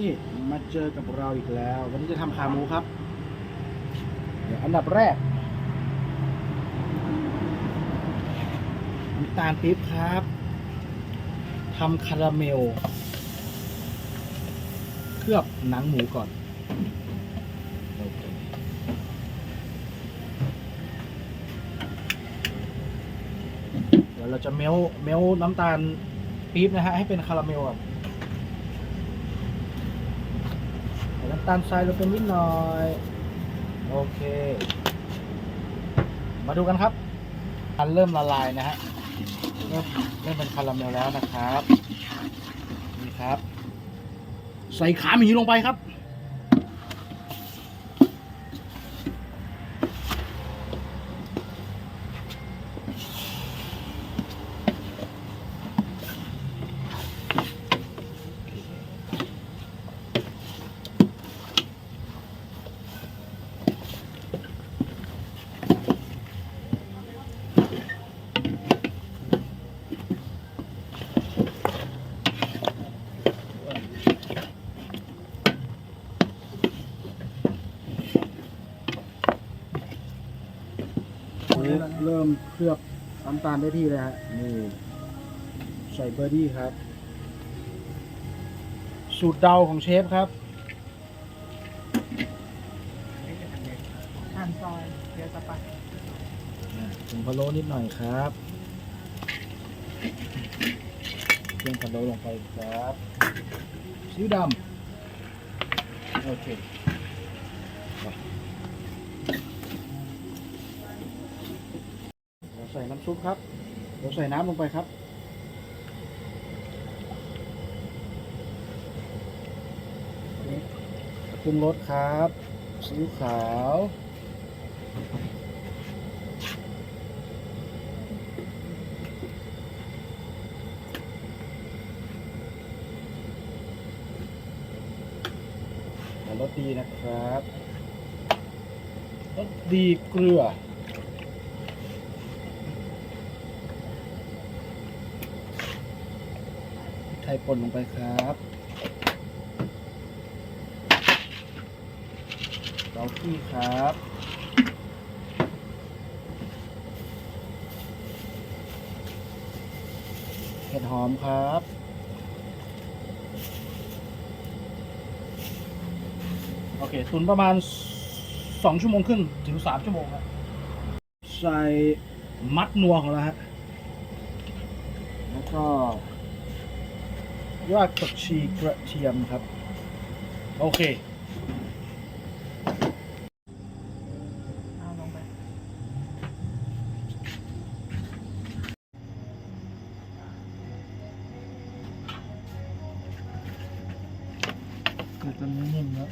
นี่มาเจอกับเราอีกแล้ว วันนี้จะทำขาหมูครับ เดี๋ยวอันดับแรกน้ำตาลปี๊บครับทำคาราเมล เคลือบหนังหมูก่อนเคเดี๋ยวเราจะเมลเมลน้ำตาลปี๊บนะฮะให้เป็นคาราเมลแบบ ใส่ น้ำตาลทรายลงไปนิดหน่อย โอเค มาดูกันครับมันเริ่มละลายนะฮะ เริ่มเริ่มเป็นคาราเมลแล้วนะครับ นี่ครับ ใส่ขาหมีลงไปครับ เริ่มเคลือบน้ำตาลได้ที่เลยฮะนี่ใส่เบอร์ดี้ครับ สูตรเดาของเชฟครับหั่นซอยเดี๋ยวจะไปผงพะโล้นิดหน่อยครับเครื่องพะโล้ลงไปครับซีอิ๊วดำโอเค ใส่น้ำซุปครับเราใส่น้ำลงไปครับ ปรุงรสครับซีอิ๊วขาวรสดีนะครับรสดีเกลือ ไท ยป่นลงไปครับ เกาขี้ครับเห็ดหอมครับโอเคตุนประมาณสองชั่วโมงครึ่งถึงสามชั่วโมงครับใส่มัดนัวของเราฮะแล้วก็ รากผักชีกระเทียมครับ โอเค เอาลงไปคือจะนิ่มแล้ว